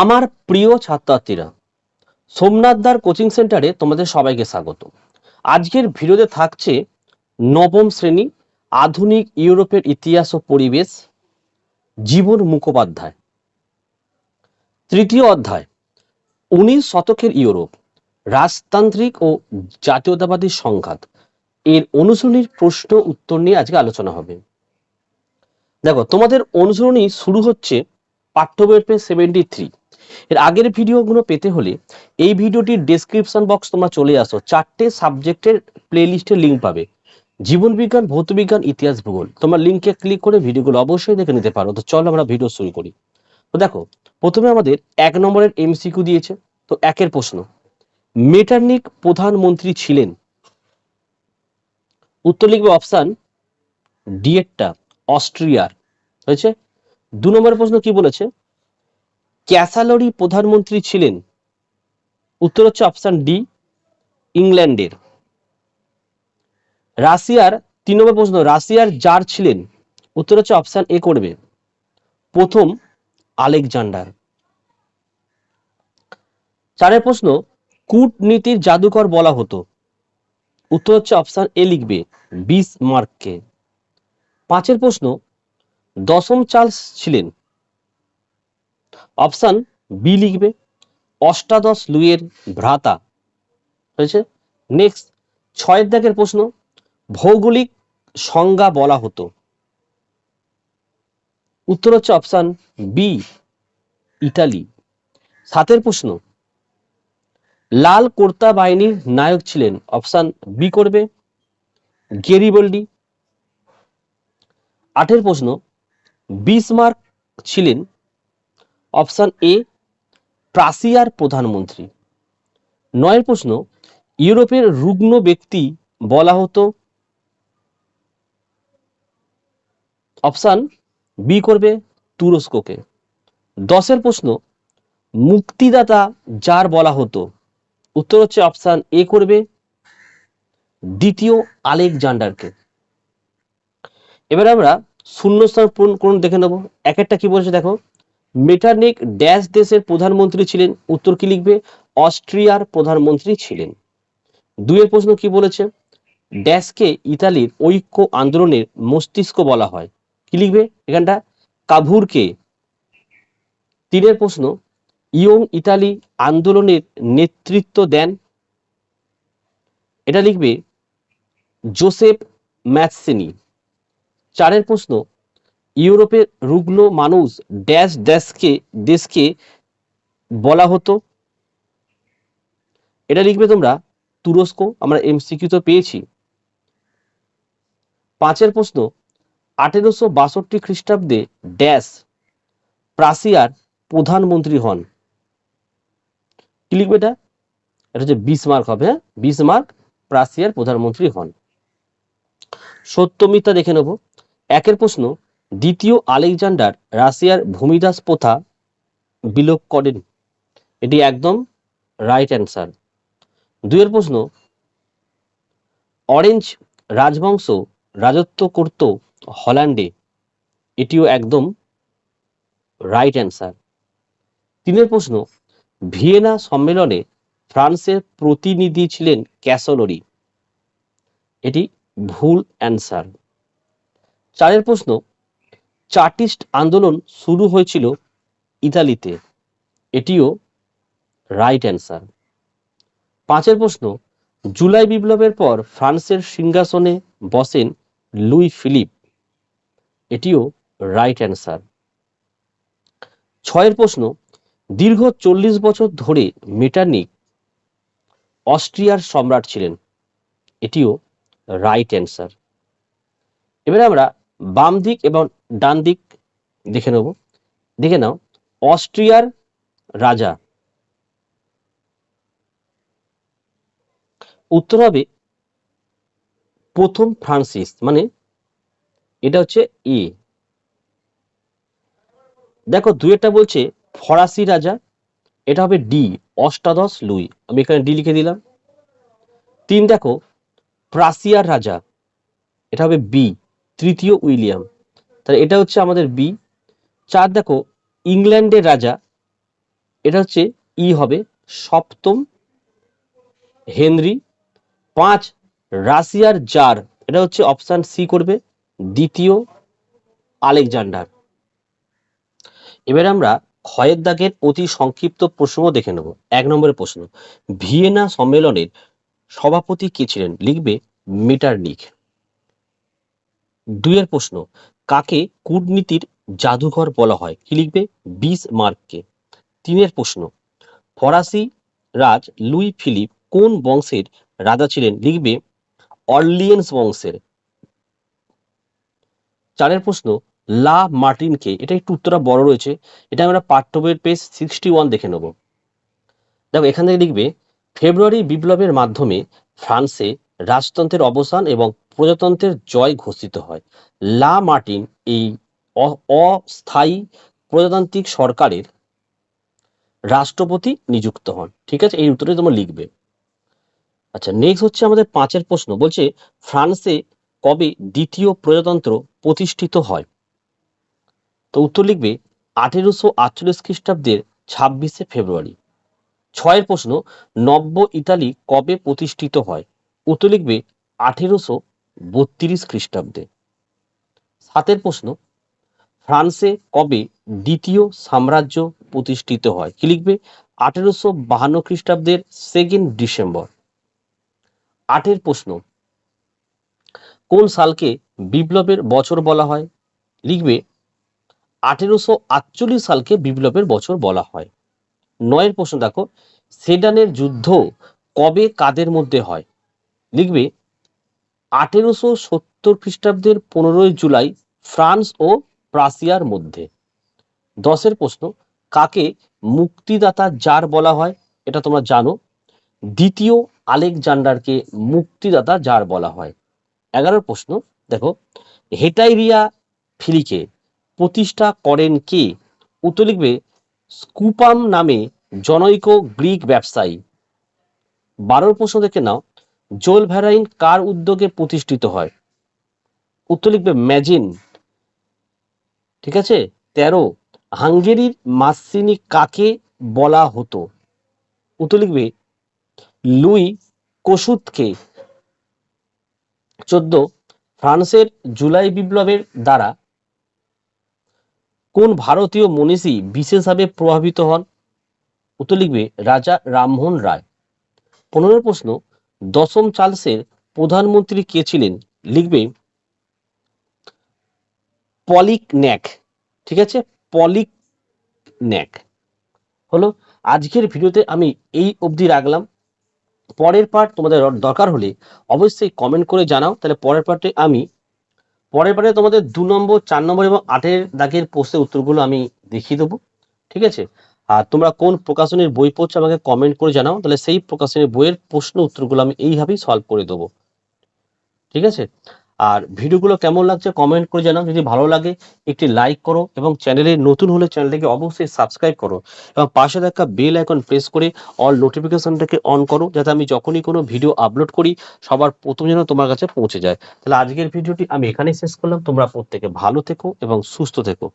আমার প্রিয় ছাত্রছাত্রীরা, সোমনাথদার কোচিং সেন্টারে তোমাদের সবাইকে স্বাগত। আজকের ভিডিওতে থাকছে নবম শ্রেণি আধুনিক ইউরোপের ইতিহাস ও পরিবেশ, জীবন মুখোপাধ্যায়। তৃতীয় অধ্যায়, উনিশ শতকের ইউরোপ, রাজতান্ত্রিক ও জাতীয়তাবাদী সংঘাত। এর অনুশীলনীর প্রশ্ন উত্তর নিয়ে আজকে আলোচনা হবে। দেখো, তোমাদের অনুসরণী শুরু হচ্ছে পাঠ্য বইয়ের পেজ সেভেন্টি থ্রি এর আগের ভিডিওগুলো পেতে হলে এই ভিডিওটির ডেসক্রিপশন বক্স তোমরা চলে আসো। চারটে সাবজেক্টের প্লে লিস্টের লিঙ্ক পাবে। জীবন বিজ্ঞান, ভৌত বিজ্ঞান, ইতিহাস, ভূগোল। তোমার লিঙ্কে ক্লিক করে ভিডিওগুলো অবশ্যই দেখে নিতে পারো। তো চলো আমরা ভিডিও শুরু করি। তো দেখো, প্রথমে আমাদের এক নম্বরের এমসিকিউ দিয়েছে। তো একের প্রশ্ন, মেটার্নিক প্রধানমন্ত্রী ছিলেন? উত্তর লিখবে অপশান ডিএটটা, অস্ট্রিয়ার। হয়েছে? দু নম্বরের প্রশ্ন কি বলেছে? ক্যাসালরি প্রধানমন্ত্রী ছিলেন। উত্তর হচ্ছে অপশন ডি, ইংল্যান্ডের। রাশিয়ার, তিন নম্বর প্রশ্ন, রাশিয়ার জার ছিলেন? উত্তর হচ্ছে অপশন এ করবে। প্রথম, আলেকজান্ডার। চারের প্রশ্ন, কূটনীতির জাদুকর বলা হতো। উত্তর হচ্ছে অপশন এ লিখবে বিস মার্ককে পাঁচের প্রশ্ন, দশম চার্লস ছিলেন? অপশন বি লিখবে অষ্টাদশ লুইয়ের ভ্রাতা। হয়েছে? নেক্সট, ছয়ের দাগের প্রশ্ন, ভৌগোলিক সংজ্ঞা বলা হতো। উত্তর হচ্ছে অপশন বি, ইটালি। সাতের প্রশ্ন, লাল কোর্তা বাহিনীর নায়ক ছিলেন। অপশান বি করবে গেরিবল্ডি। আটের প্রশ্ন, বিসমার্ক ছিলেন অপশন এ প্রাসিয়ার প্রধানমন্ত্রী। নয়ের প্রশ্ন, ইউরোপের রুগ্ন ব্যক্তি বলা হতো। অপশান বি করবে তুরস্ককে। দশের প্রশ্ন, মুক্তিদাতা যার বলা হতো? উত্তর হচ্ছে অপশান এ করবে দ্বিতীয় আলেকজান্ডারকে। এবার আমরা শূন্যস্থান পূরণ করুন, দেখে নেব। এক একটা কি বলছে দেখো। মেটার্নিক ড্যাশ দেশের প্রধানমন্ত্রী ছিলেন। উত্তর কি লিখবে? অস্ট্রিয়ার প্রধানমন্ত্রী ছিলেন। দুইয়ের প্রশ্ন কি বলেছে? ড্যাশকে ইতালির ঐক্য আন্দোলনের মস্তিষ্ক বলা হয়। কি লিখবে এখানটা? কাভুরকে। তিনের প্রশ্ন, ইয়ং ইতালি আন্দোলনের নেতৃত্ব দেন। এটা লিখবে জোসেফ ম্যাথসেনি চারের প্রশ্ন ইউরোপের রুগ্ন মানুষ ড্যাশ ড্যাশকে দেশকে বলা হতো। এটা লিখবে তোমরা, তুরস্ক, আমরা এমসিকিউ তো পেয়েছি। পাঁচের প্রশ্ন, আঠেরোশো বাষট্টি খ্রিস্টাব্দে ড্যাশ প্রাসিয়ার প্রধানমন্ত্রী হন। কি লিখবে এটা? এটা হচ্ছে বিসমার্ক হবে হ্যাঁ? বিসমার্ক প্রাসিয়ার প্রধানমন্ত্রী হন। সত্য মিথ্যা দেখে নেব। একের প্রশ্ন দ্বিতীয় আলেকজান্ডার রাশিয়ার ভূমিদাস প্রথা বিলোপ করেন। এটি একদম রাইট অ্যান্সার দুইয়ের প্রশ্ন অরেঞ্জ রাজবংশ রাজত্ব করত হল্যান্ডে, এটিও একদম রাইট অ্যান্সার তিনের প্রশ্ন, ভিয়েনা সম্মেলনে ফ্রান্সের প্রতিনিধি ছিলেন ক্যাসলরি। এটি ভুল অ্যান্সার চারের প্রশ্ন চার্টিস্ট আন্দোলন শুরু হয়েছিল ইতালিতে। এটিও রাইট অ্যান্সার পাঁচের প্রশ্ন, জুলাই বিপ্লবের পর ফ্রান্সের সিংহাসনে বসেন লুই ফিলিপ। এটিও রাইট অ্যান্সার ছয়ের প্রশ্ন, দীর্ঘ চল্লিশ বছর ধরে মেটানিক অস্ট্রিয়ার সম্রাট ছিলেন। এটিও রাইট অ্যান্সার এবারে আমরা বাম দিক এবং ডান দিক দেখে নেব। দেখে নাও, অস্ট্রিয়ার রাজা। উত্তর হবে প্রথম ফ্রান্সিস মানে এটা হচ্ছে এ। দেখো দুয়েরটা বলছে ফরাসি রাজা, এটা হবে ডি, অষ্টাদশ লুই। আমি এখানে ডি লিখে দিলাম। তিন দেখো, প্রাসিয়ার রাজা, এটা হবে বি, তৃতীয় উইলিয়াম। তাহলে এটা হচ্ছে আমাদের বি চার দেখো, ইংল্যান্ডের রাজা, এটা হচ্ছে ই হবে সপ্তম হেনরি। পাঁচ, রাশিয়ার জার, এটা হচ্ছে অপশন সি করবে। দ্বিতীয়, আলেকজান্ডার। এবার আমরা ক্ষয়ের দাগের অতি সংক্ষিপ্ত প্রশ্ন দেখে নেব। এক নম্বরের প্রশ্ন, ভিয়েনা সম্মেলনের সভাপতি কে ছিলেন? লিখবে মিটারনিক। দুইয়ের প্রশ্ন কাকে কূটনীতির জাদুঘর বলা হয়? কি লিখবে? বিস মার্ককে। তিনের প্রশ্ন, ফরাসি রাজ লুই ফিলিপ কোন বংশের রাজা ছিলেন? লিখবে অর্লিয়েন্স বংশের। চারের প্রশ্ন, লা মার্টিনকে, এটা একটু উত্তরা বড় রয়েছে, এটা আমরা পাঠ্য বইয়ের পেজ সিক্সটি ওয়ান দেখে নেব। দেখো, এখান থেকে লিখবে, ফেব্রুয়ারি বিপ্লবের মাধ্যমে ফ্রান্সে রাজতন্ত্রের অবসান এবং প্রজাতন্ত্রের জয় ঘোষিত হয়। লা মার্টিন এই অস্থায়ী প্রজাতান্ত্রিক সরকারের রাষ্ট্রপতি নিযুক্ত হন। ঠিক আছে? এই উত্তরে তোমরা লিখবে। আচ্ছা নেক্সট হচ্ছে আমাদের পাঁচের প্রশ্ন। বলছে, ফ্রান্সে কবে দ্বিতীয় প্রজাতন্ত্র প্রতিষ্ঠিত হয়? তো উত্তর লিখবে, আঠেরোশো আটচল্লিশ খ্রিস্টাব্দের ছাব্বিশে ফেব্রুয়ারি। ছয়ের প্রশ্ন, নব্য ইতালি কবে প্রতিষ্ঠিত হয়? উত্তর লিখবে, আঠেরোশো বত্রিশ খ্রিস্টাব্দে। সাতের প্রশ্ন, ফ্রান্সে কবে দ্বিতীয় সাম্রাজ্য প্রতিষ্ঠিত হয়? কি লিখবে? আঠেরোশো বাহান্ন খ্রিস্টাব্দের সেকেন্ড ডিসেম্বর আটের প্রশ্ন, কোন সালকে বিপ্লবের বছর বলা হয়? লিখবে, আঠেরোশো আটচল্লিশ সালকে বিপ্লবের বছর বলা হয়। নয়ের প্রশ্ন দেখো, সেডানের যুদ্ধ কবে কাদের মধ্যে হয়? লিখবে আঠেরোশো সত্তর খ্রিস্টাব্দের পনেরোই জুলাই ফ্রান্স ও প্রাসিয়ার মধ্যে। দশের প্রশ্ন, কাকে মুক্তিদাতা যার বলা হয়? এটা তোমরা জানো। দ্বিতীয় আলেকজান্ডারকে মুক্তিদাতা যার বলা হয়। এগারোর প্রশ্ন, দেখো, হেটাইরিয়া ফিলিকে প্রতিষ্ঠা করেন কে? উত্তর লিখবে, স্কুপাম নামে জনৈক গ্রিক ব্যবসায়ী। বারোর প্রশ্ন দেখে নাও জোল ভ্যারাইন কার উদ্যোগে প্রতিষ্ঠিত হয়? উত্তর লিখবে ম্যাজিন। ঠিক আছে? তেরো, হাঙ্গেরির মাসিনি কাকে বলা হতো? উত্তর লিখবে লুই কসুতকে। চোদ্দ, ফ্রান্সের জুলাই বিপ্লবের দ্বারা কোন ভারতীয় মনীষী বিশেষভাবে প্রভাবিত হন? উত্তর লিখবে রাজা রামমোহন রায়। পনেরো প্রশ্ন দশম চার্লসের প্রধানমন্ত্রী কে ছিলেন? লিখবে পলিক ন্যাক ঠিক আছে? পলিক ন্যাক হলো, আজকের ভিডিওতে আমি এই অবধি রাখলাম। পরের পার্ট তোমাদের দরকার হলে অবশ্যই কমেন্ট করে জানাও। তাহলে পরের পার্টে আমি, পরের পার্টে তোমাদের দু নম্বর, চার নম্বর এবং আটের দাগের প্রশ্নের উত্তরগুলো আমি দেখিয়ে দেবো। ঠিক আছে? আর তোমরা কোন প্রকাশনীর বই পড়ছো আমাকে কমেন্ট করে জানাও, তাহলে সেই প্রকাশনীর বইয়ের প্রশ্ন উত্তরগুলো আমি এইভাবেই সলভ করে দেবো। ঠিক আছে? আর ভিডিওগুলো কেমন লাগছে কমেন্ট করে জানাও। যদি ভালো লাগে, একটি লাইক করো এবং চ্যানেলে নতুন হলে চ্যানেলটাকে অবশ্যই সাবস্ক্রাইব করো এবং পাশে থাকা বেল আইকন প্রেস করে অল নোটিফিকেশনটাকে অন করো, যাতে আমি যখনই কোনো ভিডিও আপলোড করি, সবার প্রথম যেন তোমার কাছে পৌঁছে যায়। তাহলে আজকের ভিডিওটি আমি এখানেই শেষ করলাম। তোমরা প্রত্যেকে ভালো থেকো এবং সুস্থ থেকো।